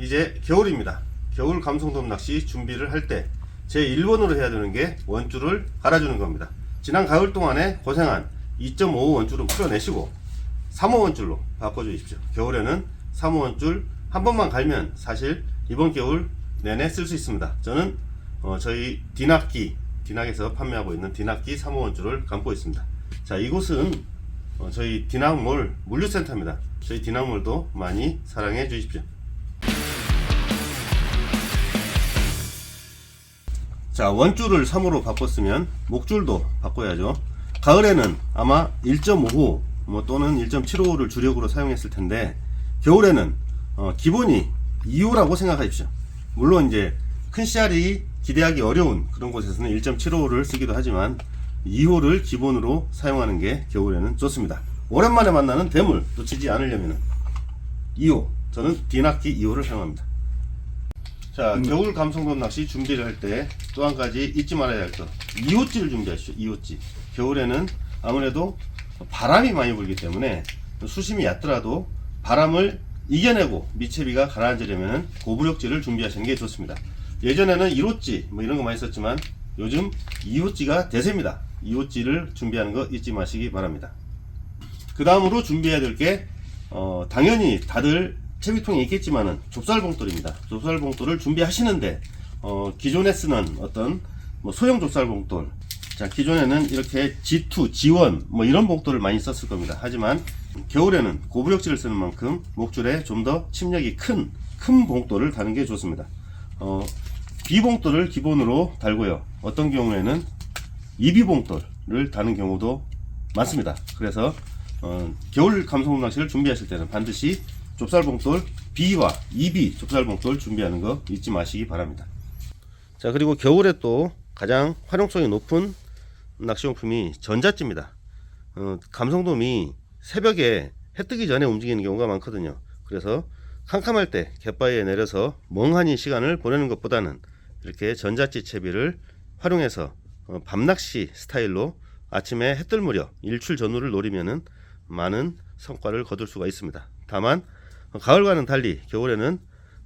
이제 겨울입니다. 겨울 감성돔 낚시 준비를 할 때 제 1번으로 해야 되는 게 원줄을 갈아주는 겁니다. 지난 가을 동안에 고생한 2.5 원줄은 풀어내시고 3호 원줄로 바꿔주십시오. 겨울에는 3호 원줄 한 번만 갈면 사실 이번 겨울 내내 쓸 수 있습니다. 저는 어, 저희 디낙기 디낙에서 판매하고 있는 디낙기 3호 원줄을 감고 있습니다. 자 이곳은 어, 저희 디낙몰 물류센터입니다. 저희 디낙몰도 많이 사랑해 주십시오. 자 원줄을 3호로 바꿨으면 목줄도 바꿔야죠. 가을에는 아마 1.5호 뭐 또는 1.75호를 주력으로 사용했을 텐데 겨울에는 어, 기본이 2호라고 생각하십시오. 물론 이제 큰 씨알이 기대하기 어려운 그런 곳에서는 1.75호를 쓰기도 하지만 2호를 기본으로 사용하는 게 겨울에는 좋습니다. 오랜만에 만나는 대물 놓치지 않으려면 2호 저는 디낙기 2호를 사용합니다. 자 겨울 감성돔 낚시 준비를 할 때 또 한 가지 잊지 말아야 할것 2호찌를 준비하시죠 2호찌 겨울에는 아무래도 바람이 많이 불기 때문에 수심이 얕더라도 바람을 이겨내고 미채비가 가라앉으려면 고부력지를 준비하시는 게 좋습니다. 예전에는 1호찌 뭐 이런 거 많이 썼지만 요즘 2호찌가 대세입니다. 2호찌를 준비하는 거 잊지 마시기 바랍니다. 그 다음으로 준비해야 될게 어, 당연히 다들 채비통에 있겠지만은 좁쌀봉돌입니다. 좁쌀봉돌을 준비하시는데 어, 기존에 쓰는 어떤 뭐 소형 좁쌀봉돌 자 기존에는 이렇게 G2, G1 뭐 이런 봉돌을 많이 썼을 겁니다. 하지만 겨울에는 고부력지를 쓰는 만큼 목줄에 좀 더 침력이 큰큰 봉돌을 다는 게 좋습니다. 어, B봉돌을 기본으로 달고요. 어떤 경우에는 이비봉돌을 다는 경우도 많습니다. 그래서 어, 겨울 감성 낚시를 준비하실 때는 반드시 좁쌀봉돌 B와 EB 좁쌀봉돌 준비하는 거 잊지 마시기 바랍니다. 자 그리고 겨울에 또 가장 활용성이 높은 낚시용품이 전자찌입니다. 어, 감성돔이 새벽에 해 뜨기 전에 움직이는 경우가 많거든요. 그래서 캄캄할 때 갯바위에 내려서 멍하니 시간을 보내는 것보다는 이렇게 전자찌 채비를 활용해서 어, 밤낚시 스타일로 아침에 해 뜰 무렵 일출 전후를 노리면은 많은 성과를 거둘 수가 있습니다. 다만 어, 가을과는 달리 겨울에는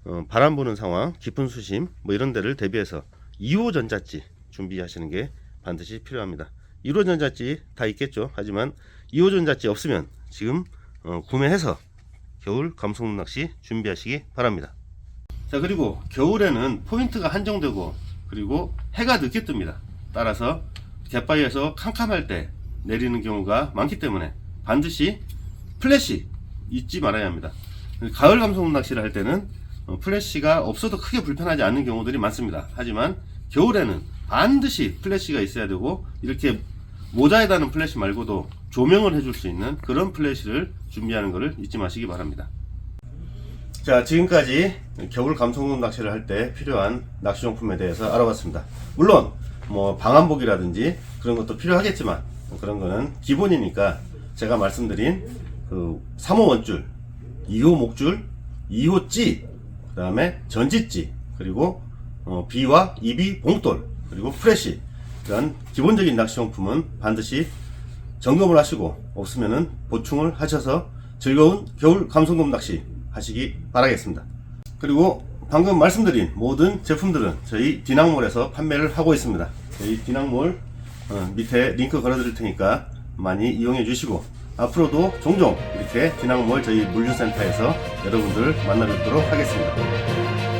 어, 바람 부는 상황, 깊은 수심 뭐 이런 데를 대비해서 2호 전자찌 준비하시는 게 반드시 필요합니다. 1호 전자찌 다 있겠죠. 하지만 2호 전자찌 없으면 지금 어, 구매해서 겨울 감성 낚시 준비하시기 바랍니다. 자 그리고 겨울에는 포인트가 한정되고 그리고 해가 늦게 뜹니다. 따라서 갯바위에서 캄캄할 때 내리는 경우가 많기 때문에 반드시 플래시 잊지 말아야 합니다. 가을 감성 낚시를 할 때는 어, 플래시가 없어도 크게 불편하지 않는 경우들이 많습니다. 하지만 겨울에는 반드시 플래시가 있어야 되고 이렇게 모자에 다는 플래시 말고도 조명을 해줄 수 있는 그런 플래시를 준비하는 것을 잊지 마시기 바랍니다. 자, 지금까지 겨울 감성돔 낚시를 할 때 필요한 낚시용품에 대해서 알아봤습니다. 물론, 뭐, 방한복이라든지 그런 것도 필요하겠지만, 그런 거는 기본이니까 제가 말씀드린 그 3호 원줄, 2호 목줄, 2호 찌, 그 다음에 전지찌, 그리고 어, B와 EB 봉돌, 그리고 프레시, 이런 기본적인 낚시용품은 반드시 점검을 하시고 없으면은 보충을 하셔서 즐거운 겨울 감성돔 낚시 하시기 바라겠습니다. 그리고 방금 말씀드린 모든 제품들은 저희 디낙몰에서 판매를 하고 있습니다. 저희 디낙몰 어, 밑에 링크 걸어드릴 테니까 많이 이용해 주시고 앞으로도 종종 이렇게 디낙몰 저희 물류센터에서 여러분들 만나 뵙도록 하겠습니다.